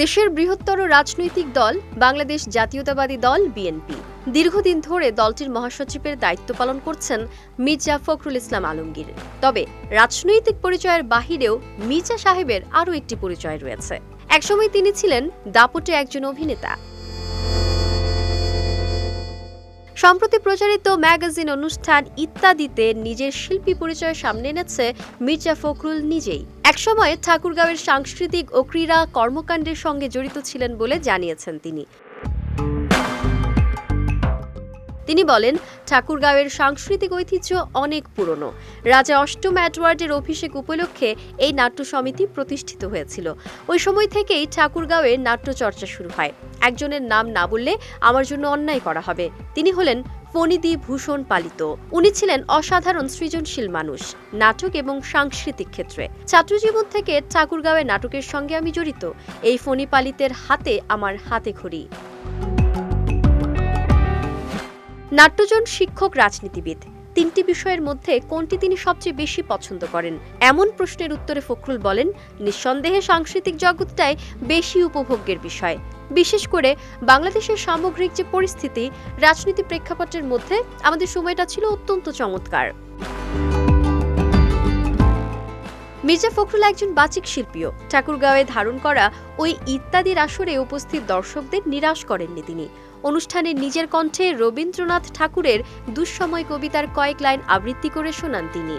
দেশের বৃহত্তর রাজনৈতিক দল বাংলাদেশ জাতীয়তাবাদী দল বিএনপি। দীর্ঘদিন ধরে দলটির মহাসচিবের দায়িত্ব পালন করছেন মির্জা ফখরুল ইসলাম আলমগীর। তবে রাজনৈতিক পরিচয়ের বাহিরেও মির্জা সাহেবের আরও একটি পরিচয় রয়েছে। একসময় তিনি ছিলেন দাপটে একজন অভিনেতা। সম্প্রতি প্রচারিত ম্যাগাজিন অনুষ্ঠান ইত্যাদিতে নিজের শিল্পী পরিচয় সামনে এনেছে মির্জা ফখরুল নিজেই। একসময় ঠাকুরগাঁওয়ের সাংস্কৃতিক ও ক্রীড়া কর্মকাণ্ডের সঙ্গে জড়িত ছিলেন বলে জানিয়েছেন তিনি। তিনি বলেন, ঠাকুরগাঁওয়ের সাংস্কৃতিক ঐতিহ্য অনেক পুরনো। রাজা অষ্টম অ্যাডওয়ার্ডের অভিষেক উপলক্ষে এই নাট্য সমিতি প্রতিষ্ঠিত হয়েছিল। ওই সময় থেকেই ঠাকুরগাঁওয়ের নাট্যচর্চা শুরু হয়। একজনের নাম না বললে আমার জন্য অন্যায় করা হবে। তিনি হলেন ফণিদি ভূষণ পালিত। উনি ছিলেন অসাধারণ সৃজনশীল মানুষ, নাটক এবং সাংস্কৃতিক ক্ষেত্রে। ছাত্রজীবন থেকে ঠাকুরগাঁওয়ের নাটকের সঙ্গে আমি জড়িত। এই ফণি পালিতের হাতে আমার হাতে খড়ি নাট্যজন শিক্ষক রাজনীতিবিদ। তিনটি বিষয়ের মধ্যে কোনটি তিনি সবচেয়ে বেশি পছন্দ করেন? এমন প্রশ্নের উত্তরে ফখরুল বলেন, নিঃসন্দেহে সাংস্কৃতিক জগৎটাই বেশি উপভোগ্যের বিষয়। বিশেষ করে বাংলাদেশের সামগ্রিক যে পরিস্থিতি, রাজনীতি প্রেক্ষাপটের মধ্যে আমাদের সময়টা ছিল অত্যন্ত চমৎকার। মির্জা ফখরুল একজন বাচিক শিল্পীও। ঠাকুরগাঁওয়ে ধারণ করা ওই ইত্যাদির আসরে উপস্থিত দর্শকদের নিরাশ করেননি তিনি। অনুষ্ঠানে নিজের কণ্ঠে রবীন্দ্রনাথ ঠাকুরের দুঃসময় কবিতার কয়েক লাইন আবৃত্তি করে শোনান তিনি।